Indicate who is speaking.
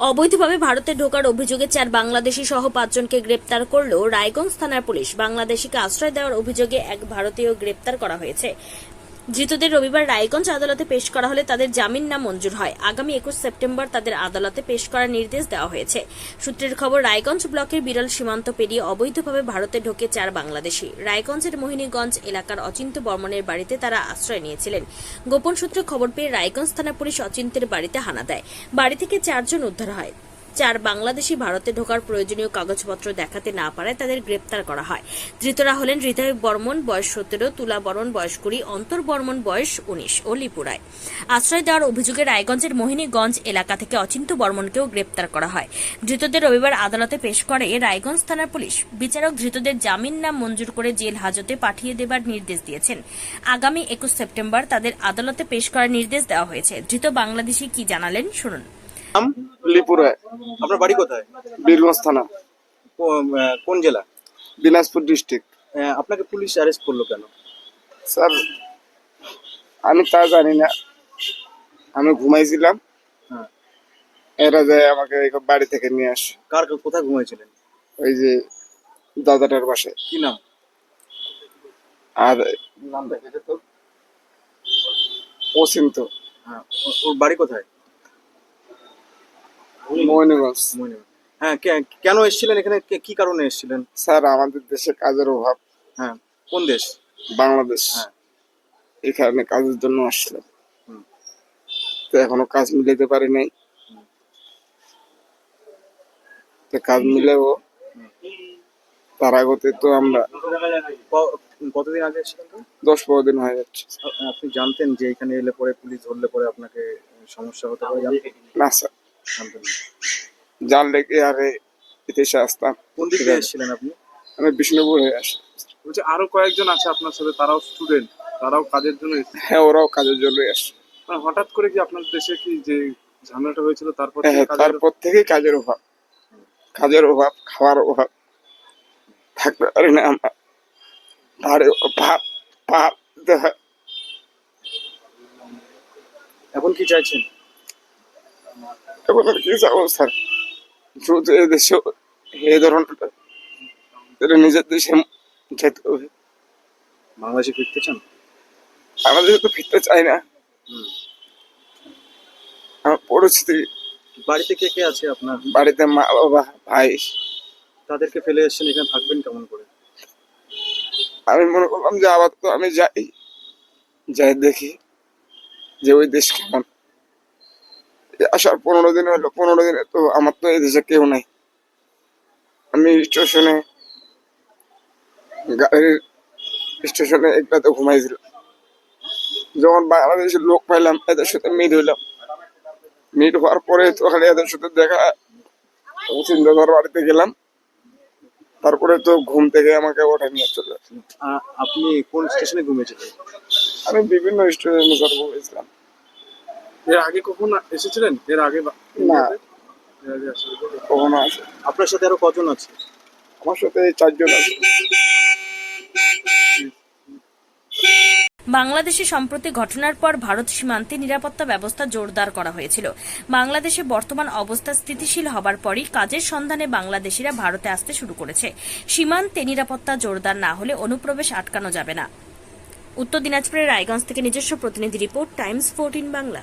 Speaker 1: অবৈধভাবে ভারতে ঢোকার অভিযোগে চার বাংলাদেশি সহ পাঁচজনকে গ্রেপ্তার করল রায়গঞ্জ থানার পুলিশ বাংলাদেশিকে আশ্রয় দেওয়ার অভিযোগে এক ভারতীয় গ্রেপ্তার করা হয়েছে। ধৃতদের রবিবার রায়গঞ্জ আদালতে পেশ করা হলে তাদের জামিন না মঞ্জুর হয়। আগামী একুশ সেপ্টেম্বর তাদের আদালতে পেশ করার নির্দেশ দেওয়া হয়েছে। সূত্রের খবর, রায়গঞ্জ ব্লকের বিরল সীমান্ত পেরিয়ে অবৈধভাবে ভারতে ঢোকে চার বাংলাদেশি। রায়গঞ্জের মোহিনীগঞ্জ এলাকার অচিন্ত বর্মনের বাড়িতে তারা আশ্রয় নিয়েছিলেন। গোপন সূত্রে খবর পেয়ে রায়গঞ্জ থানা পুলিশ অচিন্তের বাড়িতে হানা দেয়। বাড়ি থেকে চারজন উদ্ধার হয়। চার বাংলাদেশি ভারতে ঢোকার প্রয়োজনীয় কাগজপত্র দেখাতে না পারায় তাদের গ্রেপ্তার করা হয়। ধৃতরা হলেন হৃদয় বর্মন, বয়স সতেরো, তুলা বর্মন বয়স কুড়ি, অন্তর বর্মন, বয়স উনিশ ও লিপুরায় আশ্রয় দেওয়ার অভিযোগে রায়গঞ্জের মোহিনীগঞ্জ এলাকা থেকে অচিন্ত বর্মনকেও গ্রেপ্তার করা হয়। ধৃতদের রবিবার আদালতে পেশ করে রায়গঞ্জ থানার পুলিশ। বিচারক ধৃতদের জামিন নাম মঞ্জুর করে জেল হাজতে পাঠিয়ে দেবার নির্দেশ দিয়েছেন। আগামী একুশ সেপ্টেম্বর তাদের আদালতে পেশ করার নির্দেশ দেওয়া হয়েছে। ধৃত বাংলাদেশি কি জানালেন? শুনুন।
Speaker 2: নাম?
Speaker 3: লিপুরে
Speaker 2: আপনার বাড়ি কোথায়?
Speaker 3: বীরগঞ্জ থানা।
Speaker 2: কোন জেলা?
Speaker 3: দিনাজপুর ডিস্ট্রিক্ট।
Speaker 2: আহ, আপনাকে পুলিশ অ্যারেস্ট করল কেন?
Speaker 3: স্যার আমি তা জানি না। আমি ঘুমাইছিলাম।
Speaker 2: হ্যাঁ।
Speaker 3: এরা যায় আমাকে বাড়ি থেকে নিয়ে আসে।
Speaker 2: কার কোথায় ঘুমাইছিলেন?
Speaker 3: ওই যে দাদাটার বাসায়
Speaker 2: কি নাম?
Speaker 3: আর নাম দেখেছে তো।
Speaker 2: হ্যাঁ ওর বাড়ি কোথায়? হ্যাঁ কেন এসেছিলেন এখানে? কি কারণে এসেছিলেন?
Speaker 3: স্যার আমাদের দেশে কাজের অভাব।
Speaker 2: হ্যাঁ কোন দেশ?
Speaker 3: বাংলাদেশ।
Speaker 2: হ্যাঁ।
Speaker 3: এখানে কাজের জন্য আসলাম। তো এখনও কাজ মিলাতে পারি নাই। তো কাজ মিলেও তার আগতে তো আমরা
Speaker 2: কতদিন আগে
Speaker 3: দশ পনেরো দিন হয়ে যাচ্ছে।
Speaker 2: আপনি জানতেন যে এখানে এলে পরে পুলিশ ধরলে পরে আপনাকে সমস্যা হতে পারে?
Speaker 3: না স্যার। জানলে কি আরে বিদেশে আসতাম।
Speaker 2: কোন দিক এসেছিলেন আপনি?
Speaker 3: আমি বিষ্ণুপুর আসি।
Speaker 4: বলছে আরও কয়েকজন আছে আপনার সাথে তারাও স্টুডেন্ট তারাও কাজের জন্য
Speaker 3: হ্যাঁ ওরাও কাজের জন্য আসে।
Speaker 4: হঠাৎ করে কি আপনার দেশে কি যে ঝামেলাটা হয়েছিল তারপর
Speaker 3: হ্যাঁ
Speaker 4: থেকে কাজের-
Speaker 3: থেকেই কাজের অভাব। কাজের অভাব খাওয়ার অভাব। থাকতে পারি না আমরা। আর ভাব ভাব
Speaker 2: এখন কি চাইছেন?
Speaker 3: এখন আর কি যাব স্যার দ্রুত এ দেশে এই ধরনের এটা নিজের দেশে যেতে হবে।
Speaker 2: বাংলাদেশে ফিরতে চান?
Speaker 3: আমাদের তো ফিরতে চাই না। আমার পরিস্থিতি
Speaker 2: বাড়িতে কে কে আছে আপনার?
Speaker 3: বাড়িতে মা বাবা ভাই।
Speaker 2: তাদেরকে ফেলে এসেছেন এখানে থাকবেন কেমন করে?
Speaker 3: আমি মনে করলাম যে আবার তো আমি যাই যাই দেখি যে ওই দেশ কেমন। আসার পনেরো দিন হলো পনেরো দিনে তো আমার তো এই দেশে কেউ নাই। আমি স্টেশনে গাড়ির স্টেশনে একটাতে ঘুমাইছিলাম যখন বাংলাদেশের লোক পাইলাম এদের সাথে মিট হইলাম। মিট হওয়ার পরে তো খালি এদের সাথে দেখা চিন্তাধার বাড়িতে গেলাম। তারপরে তো ঘুম থেকে আমাকে ওঠা নিয়ে চলে আসলো
Speaker 2: আপনি কোন স্টেশনে ঘুমিয়েছিলেন?
Speaker 3: আমি বিভিন্ন স্টুডেন্ট সার্ভ করেছিলাম
Speaker 4: এর আগে কখন এসেছিলেন? এর আগে
Speaker 3: না।
Speaker 4: এর আগে আসলে
Speaker 3: কখনো আসে
Speaker 2: আপনার সাথে আরও কজন আছে?
Speaker 3: আমার সাথে চারজন আছে।
Speaker 1: বাংলাদেশে সম্প্রতি ঘটনার পর ভারত সীমান্তে নিরাপত্তা ব্যবস্থা জোরদার করা হয়েছিল। বাংলাদেশে বর্তমান অবস্থা স্থিতিশীল হবার পরই কাজের সন্ধানে বাংলাদেশিরা ভারতে আসতে শুরু করেছে। সীমান্তে নিরাপত্তা জোরদার না হলে অনুপ্রবেশ আটকানো যাবে না। উত্তর দিনাজপুরের রায়গঞ্জ থেকে নিজস্ব প্রতিনিধি রিপোর্ট টাইমস ফোরটিন বাংলা।